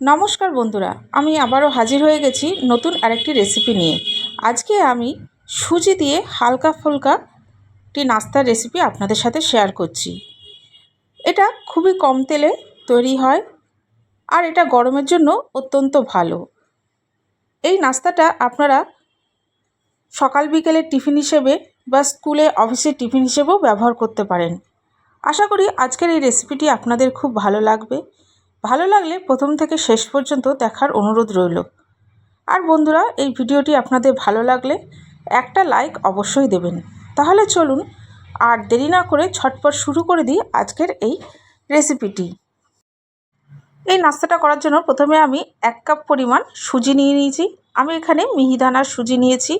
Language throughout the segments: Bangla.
নমস্কার বন্ধুরা, আমি আবারও হাজির হয়ে গেছি নতুন আরেকটি রেসিপি নিয়ে। আজকে আমি সুজি দিয়ে হালকা ফুলকা একটি নাস্তার রেসিপি আপনাদের সাথে শেয়ার করছি। এটা খুবই কম তেলে তৈরি হয় আর এটা গরমের জন্য অত্যন্ত ভালো। এই নাস্তাটা আপনারা সকাল বিকেলের টিফিন হিসেবে বা স্কুলে অফিসের টিফিন হিসেবেও ব্যবহার করতে পারেন। আশা করি আজকের এই রেসিপিটি আপনাদের খুব ভালো লাগবে। ভালো লাগলে প্রথম থেকে শেষ পর্যন্ত দেখার অনুরোধ রইল। আর বন্ধুরা, এই ভিডিওটি আপনাদের ভালো লাগলে একটা লাইক অবশ্যই দেবেন। তাহলে চলুন আর দেরি না করে ছটপট শুরু করে দিই আজকের এই রেসিপিটি। এই নাস্তাটা করার জন্য প্রথমে আমি এক কাপ পরিমাণ সুজি নিয়ে নিয়েছি। আমি এখানে মিহিদানার সুজি নিয়েছি।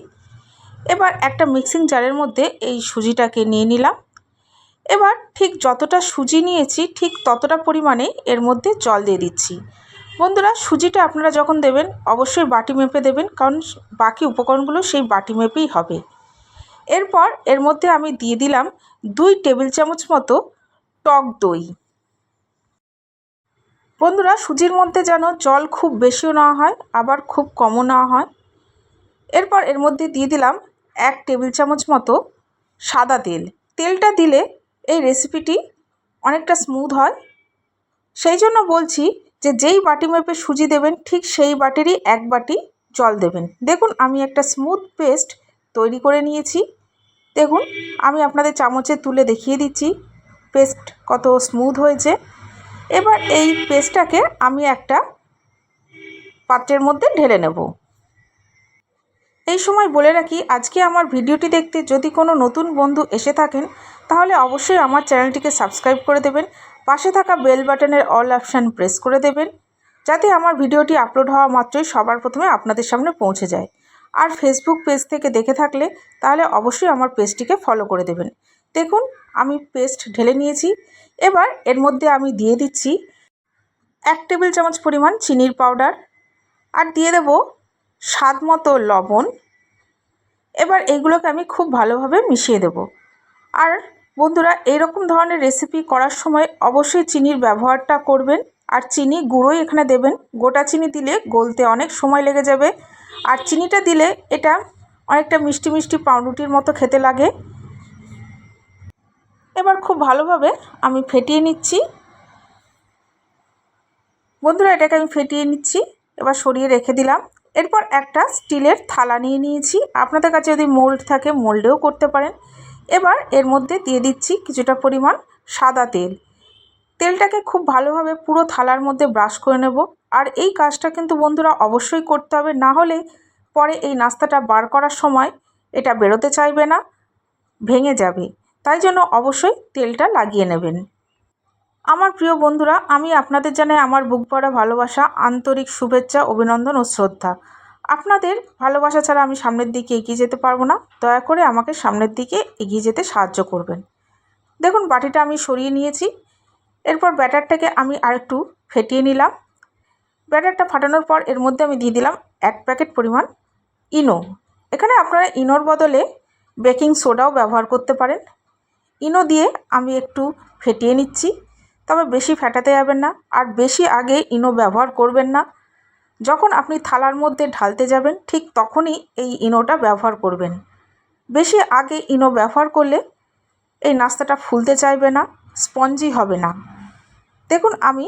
এবার একটা মিক্সিং জারের মধ্যে এই সুজিটাকে নিয়ে নিলাম। এবার ঠিক যতটা সুজি নিয়েছি, ঠিক ততটা পরিমাণে এর মধ্যে জল দিয়ে দিচ্ছি। বন্ধুরা, সুজিটা আপনারা যখন দেবেন, অবশ্যই বাটি মেপে দেবেন, কারণ বাকি উপকরণগুলো সেই বাটি মেপেই হবে। এরপর এর মধ্যে আমি দিয়ে দিলাম দুই টেবিল চামচ মতো টক দই। বন্ধুরা, সুজির মধ্যে যেন জল খুব বেশিও না হয়, আবার খুব কমও না হয়। এরপর এর মধ্যে দিয়ে দিলাম এক টেবিল চামচ মতো সাদা তেল। তেলটা দিলে এই রেসিপিটি অনেকটা স্মুথ হয়। সেই জন্য বলছি যে যেই বাটি মেপে সুজি দেবেন, ঠিক সেই বাটিরই এক বাটি জল দেবেন। দেখুন, আমি একটা স্মুথ পেস্ট তৈরি করে নিয়েছি। দেখুন, আমি আপনাদের চামচে তুলে দেখিয়ে দিচ্ছি পেস্ট কত স্মুথ হয়েছে। এবার এই পেস্টটাকে আমি একটা পাত্রের মধ্যে ঢেলে নেব। এই সময় বলে রাখি, আজকে আমার ভিডিওটি দেখতে যদি কোনো নতুন বন্ধু এসে থাকেন, তাহলে অবশ্যই আমার চ্যানেলটিকে সাবস্ক্রাইব করে দেবেন, পাশে থাকা বেল বাটনের অল অপশান প্রেস করে দেবেন, যাতে আমার ভিডিওটি আপলোড হওয়া মাত্রই সবার প্রথমে আপনাদের সামনে পৌঁছে যায়। আর ফেসবুক পেজ থেকে দেখে থাকলে, তাহলে অবশ্যই আমার পেজটিকে ফলো করে দেবেন। দেখুন, আমি পেস্ট ঢেলে নিয়েছি। এবার এর মধ্যে আমি দিয়ে দিচ্ছি এক টেবিল চামচ পরিমাণ চিনির পাউডার আর দিয়ে দেব স্বাদ মতো লবণ। এবার এইগুলোকে আমি খুব ভালোভাবে মিশিয়ে দেব। আর বন্ধুরা এইরকম ধরনের রেসিপি করার সময় অবশ্যই চিনির ব্যবহারটা করবেন। আর চিনি গুঁড়োই এখানে দেবেন। গোটা চিনি দিলে গলতে অনেক সময় লেগে যাবে। আর চিনিটা দিলে এটা অনেকটা মিষ্টি মিষ্টি পাউরুটির মতো খেতে লাগে। এবার খুব ভালোভাবে আমি ফেটিয়ে নিচ্ছি। বন্ধুরা, এটাকে আমি ফেটিয়ে নিচ্ছি। এবার সরিয়ে রেখে দিলাম। এরপর একটা স্টিলের থালা নিয়ে নিয়েছি। আপনাদের কাছে যদি মোল্ড থাকে, মোল্ডেও করতে পারেন। এবার এর মধ্যে দিয়ে দিচ্ছি কিছুটা পরিমাণ সাদা তেল। তেলটাকে খুব ভালোভাবে পুরো থালার মধ্যে ব্রাশ করে নেব। আর এই কাজটা কিন্তু বন্ধুরা অবশ্যই করতে হবে। না হলে পরে এই নাস্তাটা বার করার সময় এটা বেরোতে চাইবে না, ভেঙে যাবে। তাই জন্য অবশ্যই তেলটা লাগিয়ে নেবেন। আমার প্রিয় বন্ধুরা, আমি আপনাদের জানাই আমার বুক ভরা ভালোবাসা, আন্তরিক শুভেচ্ছা, অভিনন্দন ও শ্রদ্ধা। আপনাদের ভালোবাসা ছাড়া আমি সামনের দিকে এগিয়ে যেতে পারব না। দয়া করে আমাকে সামনের দিকে এগিয়ে যেতে সাহায্য করবেন। দেখুন, বাটিটা আমি সরিয়ে নিয়েছি। এরপর ব্যাটারটাকে আমি আরেকটু ফেটিয়ে নিলাম। ব্যাটারটা ফাটানোর পর এর মধ্যে আমি দিয়ে দিলাম এক প্যাকেট পরিমাণ ইনো। এখানে আপনারা ইনোর বদলে বেকিং সোডাও ব্যবহার করতে পারেন। ইনো দিয়ে আমি একটু ফেটিয়ে নিচ্ছি। তবে বেশি ফেটাতে যাবেন না আর বেশি আগে ইনো ব্যবহার করবেন না। যখন আপনি থালার মধ্যে ঢালতে যাবেন, ঠিক তখনই এই ইনোটা ব্যবহার করবেন। বেশি আগে ইনো ব্যবহার করলে এই নাস্তাটা ফুলতে চাইবে না, স্পঞ্জি হবে না। দেখুন, আমি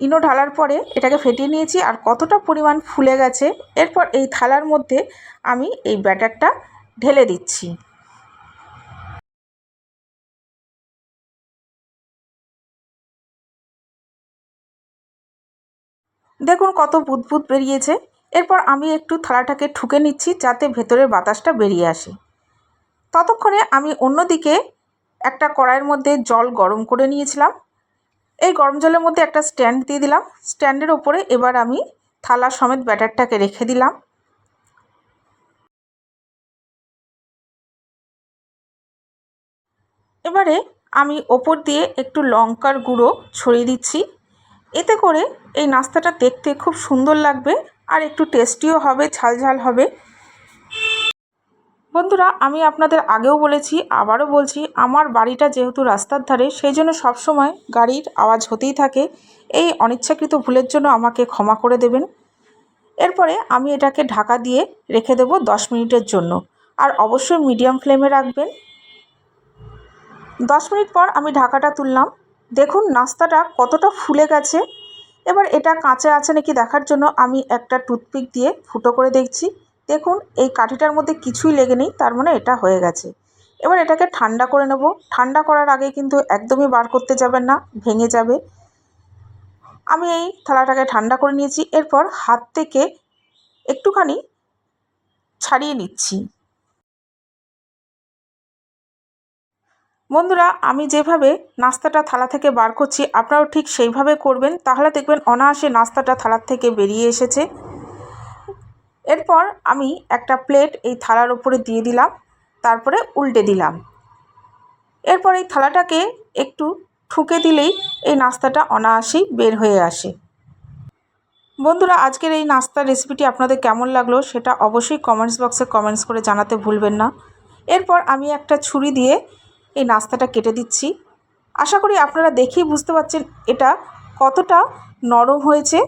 ইনো ঢালার পরে এটাকে ফেটিয়ে নিয়েছি আর কতটা পরিমাণ ফুলে গেছে। এরপর এই থালার মধ্যে আমি এই ব্যাটারটা ঢেলে দিচ্ছি। দেখুন কত বুদবুদ বেরিয়েছে। এরপর আমি একটু থালাটাকে ঠুকে নিচ্ছি যাতে ভেতরের বাতাসটা বেরিয়ে আসে। ততক্ষণে আমি অন্যদিকে একটা কড়াইয়ের মধ্যে জল গরম করে নিয়েছিলাম। এই গরম জলের মধ্যে একটা স্ট্যান্ড দিয়ে দিলাম। স্ট্যান্ডের ওপরে এবার আমি থালা সমেত ব্যাটারটাকে রেখে দিলাম। এবারে আমি ওপর দিয়ে একটু লঙ্কার গুঁড়ো ছড়িয়ে দিচ্ছি। এতে করে এই নাস্তাটা দেখতে খুব সুন্দর লাগবে আর একটু টেস্টিও হবে ঝাল ঝাল হবে। বন্ধুরা, আমি আপনাদের আগেও বলেছি, আবারও বলছি, আমার বাড়িটা যেহেতু রাস্তার ধারে, সেই জন্য সবসময় গাড়ির আওয়াজ হতেই থাকে। এই অনিচ্ছাকৃত ভুলের জন্য আমাকে ক্ষমা করে দেবেন। এরপরে আমি এটাকে ঢাকা দিয়ে রেখে দেবো দশ মিনিটের জন্য। আর অবশ্যই মিডিয়াম ফ্লেমে রাখবেন। দশ মিনিট পর আমি ঢাকাটা তুললাম। দেখুন, নাস্তাটা কতটা ফুলে গেছে। এবার এটা কাঁচা আছে নাকি দেখার জন্য আমি একটা টুথপিক দিয়ে ফুটো করে দেখছি। দেখুন, এই কাঠিটার মধ্যে কিছুই লেগে নেই, তার মানে এটা হয়ে গেছে। এবার এটাকে ঠান্ডা করে নেব। ঠান্ডা করার আগে কিন্তু একদমই বার করতে যাবেন না, ভেঙে যাবে। আমি এই থালাটাকে ঠান্ডা করে নিয়েছি। এরপর হাত থেকে একটুখানি ছাড়িয়ে নিচ্ছি। বন্ধুরা, আমি যেভাবে নাস্তাটা থালা থেকে বার করছি, আপনারাও ঠিক সেইভাবে করবেন। তাহলে দেখবেন অনায়াসে নাস্তাটা থালার থেকে বেরিয়ে এসেছে। এরপর আমি একটা প্লেট এই থালার ওপরে দিয়ে দিলাম, তারপরে উল্টে দিলাম। এরপর এই থালাটাকে একটু ঠুকে দিলেই এই নাস্তাটা অনায়াসেই বের হয়ে আসে। বন্ধুরা, আজকের এই নাস্তার রেসিপিটি আপনাদের কেমন লাগল সেটা অবশ্যই কমেন্টস বক্সে কমেন্টস করে জানাতে ভুলবেন না। এরপর আমি একটা ছুরি দিয়ে এই নাস্তাটা কেটে দিচ্ছি। আশা করি আপনারা দেখেই বুঝতে পারছেন এটা কতটা নরম হয়েছে।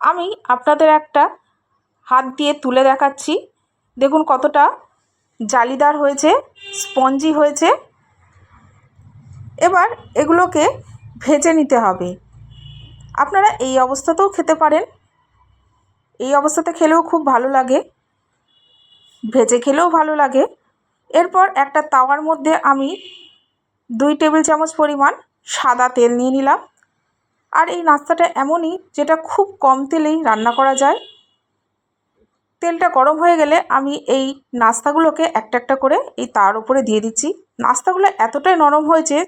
আমি আপনাদের একটা হাত দিয়ে তুলে দেখাচ্ছি। দেখুন কতটা জালিদার হয়েছে, স্পঞ্জি হয়েছে। এবার এগুলোকে ভেজে নিতে হবে। আপনারা এই অবস্থাতেও খেতে পারেন। এই অবস্থাতে খেলেও খুব ভালো লাগে। ভেজে খেলেও ভালো লাগে। এরপর একটা তাওয়ার মধ্যে আমি দুই টেবিল চামচ পরিমাণ সাদা তেল নিয়ে নিলাম। আর এই নাস্তাটা এমনই যেটা খুব কম তেলেই রান্না করা যায়। তেলটা গরম হয়ে গেলে আমি এই নাস্তাগুলোকে একটা একটা করে এই তার উপরে দিয়ে দিচ্ছি। নাস্তাগুলো এতটাই নরম হয়েছে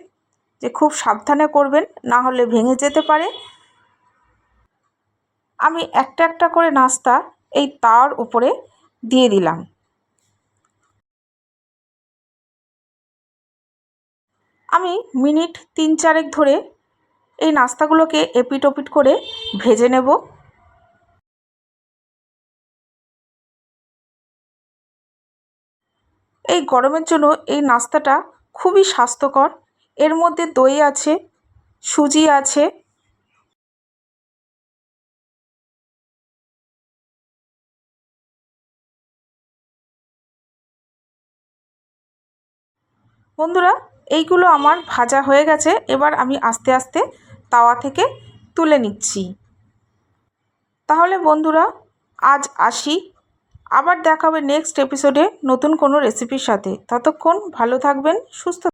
যে খুব সাবধানে করবেন, না হলে ভেঙে যেতে পারে। আমি একটা একটা করে নাস্তা এই তার উপরে দিয়ে দিলাম। আমি মিনিট তিন চারেক ধরে এই নাস্তাগুলোকে এপিট ওপিট করে ভেজে নেব। এই গরমের জন্য এই নাস্তাটা খুবই স্বাস্থ্যকর। এর মধ্যে দই আছে, সুজি আছে বন্ধুরা, এইগুলো আমার ভাজা হয়ে গেছে, এবার আমি আস্তে আস্তে তাওয়া থেকে তুলে নিচ্ছি। তাহলে বন্ধুরা, আজ আসি। আবার দেখাবে নেক্সট এপিসোডে নতুন কোনো রেসিপির সাথে। ততক্ষণ ভালো থাকবেন, সুস্থ